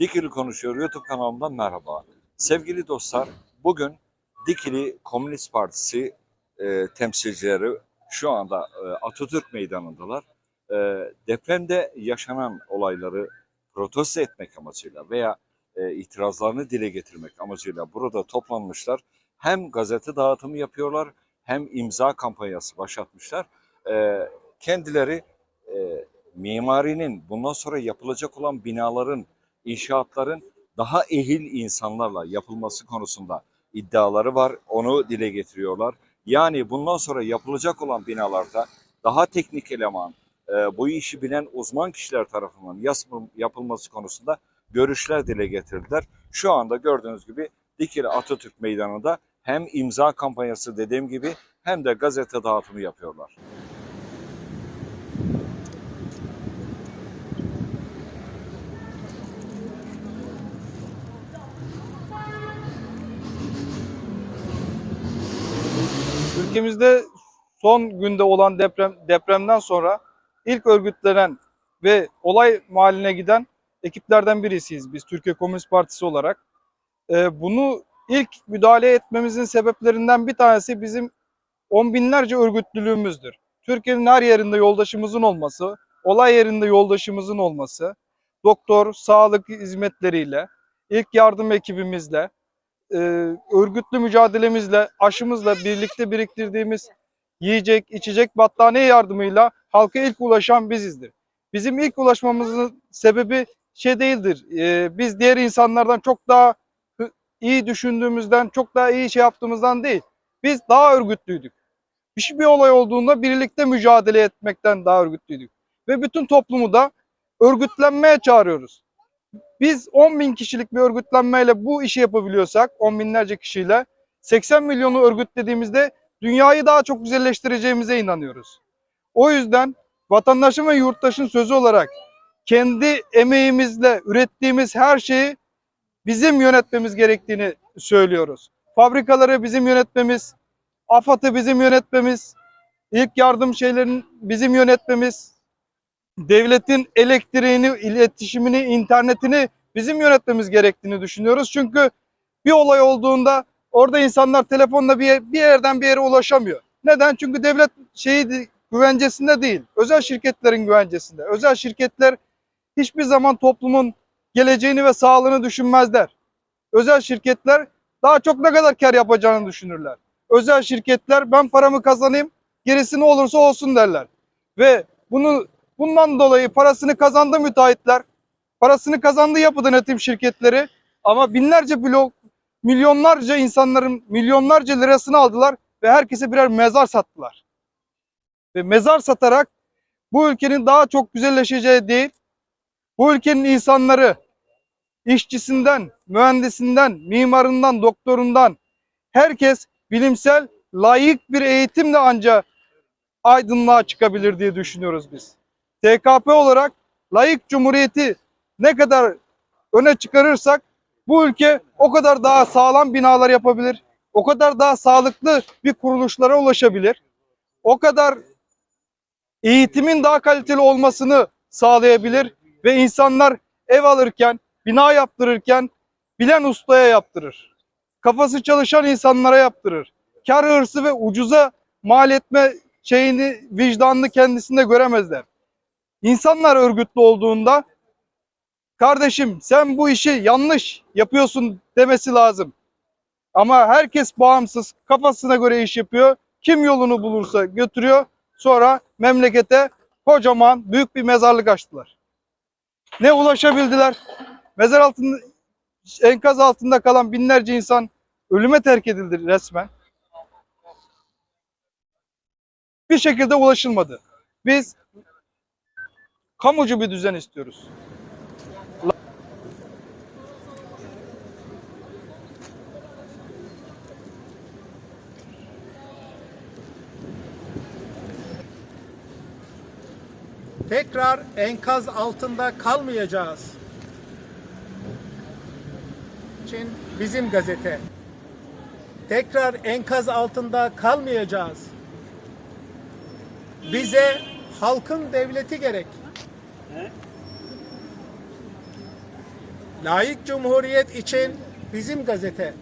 Dikili Konuşuyor YouTube kanalımdan merhaba. Sevgili dostlar, bugün Dikili Komünist Partisi e, temsilcileri şu anda e, Atatürk Meydanı'ndalar. E, depremde yaşanan olayları protesto etmek amacıyla veya e, itirazlarını dile getirmek amacıyla burada toplanmışlar. Hem gazete dağıtımı yapıyorlar hem imza kampanyası başlatmışlar. E, kendileri e, mimarinin bundan sonra yapılacak olan binaların inşaatların daha ehil insanlarla yapılması konusunda iddiaları var. Onu dile getiriyorlar. Yani bundan sonra yapılacak olan binalarda daha teknik eleman, e, bu işi bilen uzman kişiler tarafından yapılması konusunda görüşler dile getirdiler. Şu anda gördüğünüz gibi Dikili Atatürk Meydanı'nda hem imza kampanyası dediğim gibi hem de gazete dağıtımı yapıyorlar. Ülkemizde son günde olan deprem depremden sonra ilk örgütlenen ve olay mahalline giden ekiplerden birisiyiz biz Türkiye Komünist Partisi olarak. Ee, bunu ilk müdahale etmemizin sebeplerinden bir tanesi bizim on binlerce örgütlülüğümüzdür. Türkiye'nin her yerinde yoldaşımızın olması, olay yerinde yoldaşımızın olması, doktor, sağlık hizmetleriyle, ilk yardım ekibimizle, e, örgütlü mücadelemizle, aşımızla birlikte biriktirdiğimiz yiyecek, içecek, battaniye yardımıyla halka ilk ulaşan bizizdir. Bizim ilk ulaşmamızın sebebi şey değildir. e, biz diğer insanlardan çok daha iyi düşündüğümüzden, çok daha iyi şey yaptığımızdan değil. Biz daha örgütlüydük. Bir, şey- bir olay olduğunda birlikte mücadele etmekten daha örgütlüydük. Ve bütün toplumu da örgütlenmeye çağırıyoruz biz 10 bin kişilik bir örgütlenmeyle bu işi yapabiliyorsak 10 binlerce kişiyle 80 milyonu örgütlediğimizde dünyayı daha çok güzelleştireceğimize inanıyoruz. O yüzden vatandaşın ve yurttaşın sözü olarak kendi emeğimizle ürettiğimiz her şeyi bizim yönetmemiz gerektiğini söylüyoruz. Fabrikaları bizim yönetmemiz, AFAD'ı bizim yönetmemiz, ilk yardım şeylerin bizim yönetmemiz, devletin elektriğini, iletişimini, internetini bizim yönetmemiz gerektiğini düşünüyoruz. Çünkü bir olay olduğunda orada insanlar telefonla bir, bir yerden bir yere ulaşamıyor. Neden? Çünkü devlet şeyi de- güvencesinde değil. Özel şirketlerin güvencesinde. Özel şirketler hiçbir zaman toplumun geleceğini ve sağlığını düşünmezler. Özel şirketler daha çok ne kadar kar yapacağını düşünürler. Özel şirketler ben paramı kazanayım, gerisi ne olursa olsun derler. Ve bunu Bundan dolayı parasını kazandı müteahhitler. Parasını kazandı yapı denetim şirketleri. Ama binlerce blok, milyonlarca insanların milyonlarca lirasını aldılar ve herkese birer mezar sattılar. Ve mezar satarak bu ülkenin daha çok güzelleşeceği değil, bu ülkenin insanları işçisinden, mühendisinden, mimarından, doktorundan herkes bilimsel, layık bir eğitimle ancak aydınlığa çıkabilir diye düşünüyoruz biz. TKP olarak layık cumhuriyeti ne kadar öne çıkarırsak bu ülke o kadar daha sağlam binalar yapabilir. O kadar daha sağlıklı bir kuruluşlara ulaşabilir. O kadar eğitimin daha kaliteli olmasını sağlayabilir ve insanlar ev alırken, bina yaptırırken bilen ustaya yaptırır. Kafası çalışan insanlara yaptırır. Kar hırsı ve ucuza mal etme şeyini, vicdanını kendisinde göremezler. İnsanlar örgütlü olduğunda kardeşim sen bu işi yanlış yapıyorsun demesi lazım. Ama herkes bağımsız kafasına göre iş yapıyor. Kim yolunu bulursa götürüyor. Sonra memlekete kocaman büyük bir mezarlık açtılar. Ne ulaşabildiler? Mezar altında enkaz altında kalan binlerce insan ölüme terk edildi resmen. Bir şekilde ulaşılmadı. Biz kamucu bir düzen istiyoruz. Tekrar enkaz altında kalmayacağız. için bizim gazete. Tekrar enkaz altında kalmayacağız. Bize halkın devleti gerek. Layık Cumhuriyet için bizim gazete.